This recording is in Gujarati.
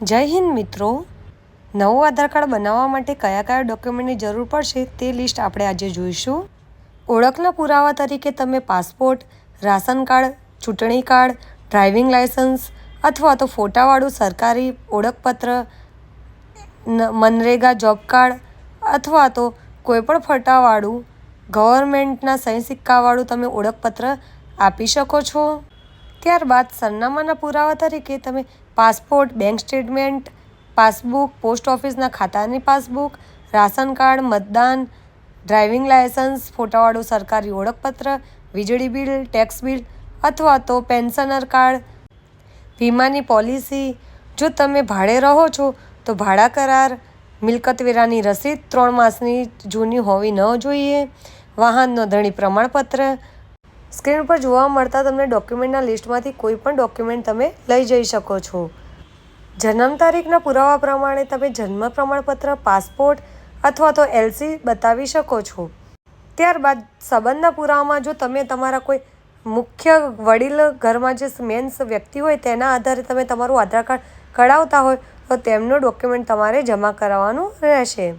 જય હિન્દ મિત્રો. નવું આધાર કાર્ડ બનાવવા માટે કયા કયા ડોક્યુમેન્ટની જરૂર પડશે તે લિસ્ટ આપણે આજે જોઈશું. ઓળખના પુરાવા તરીકે તમે પાસપોર્ટ, રાશન કાર્ડ, ચૂંટણી કાર્ડ, ડ્રાઇવિંગ લાયસન્સ અથવા તો ફોટાવાળું સરકારી ઓળખપત્ર મનરેગા જોબ કાર્ડ અથવા તો કોઈપણ ફોટાવાળું ગવર્મેન્ટના સહી સિક્કાવાળું તમે ઓળખપત્ર આપી શકો છો. ત્યારબાદ સરનામાના પુરાવા તરીકે તમે passport, bank statement, passbook, post ઓફિસના ખાતાની પાસબુક, રાશન કાર્ડ, મતદાન, ડ્રાઇવિંગ લાયસન્સ, ફોટાવાળું સરકારી ઓળખપત્ર, વીજળી બિલ, ટેક્સ બિલ અથવા તો પેન્શનર કાર્ડ, વીમાની પોલિસી. જો તમે ભાડે રહો છો, તો ભાડા કરાર, મિલકત વેરાની રસીદ ત્રણ માસની જૂની હોવી ન જોઈએ, વાહન નોંધણી પ્રમાણપત્ર સ્ક્રીન પર જોવા મળતા તમને ડોક્યુમેન્ટના લિસ્ટમાંથી કોઈ પણ ડોક્યુમેન્ટ તમે લઈ જઈ શકો છો. જન્મ તારીખના પુરાવા પ્રમાણે તમે જન્મ પ્રમાણપત્ર, પાસપોર્ટ અથવા તો એલસી બતાવી શકો છો. ત્યારબાદ સંબંધના પુરાવામાં જો તમે તમારા કોઈ મુખ્ય વડીલ ઘરમાં જે મેન વ્યક્તિ હોય તેના આધારે તમે તમારું આધાર કાર્ડ કઢાવતા હોય તો તેમનું ડોક્યુમેન્ટ તમારે જમા કરાવવાનું રહેશે.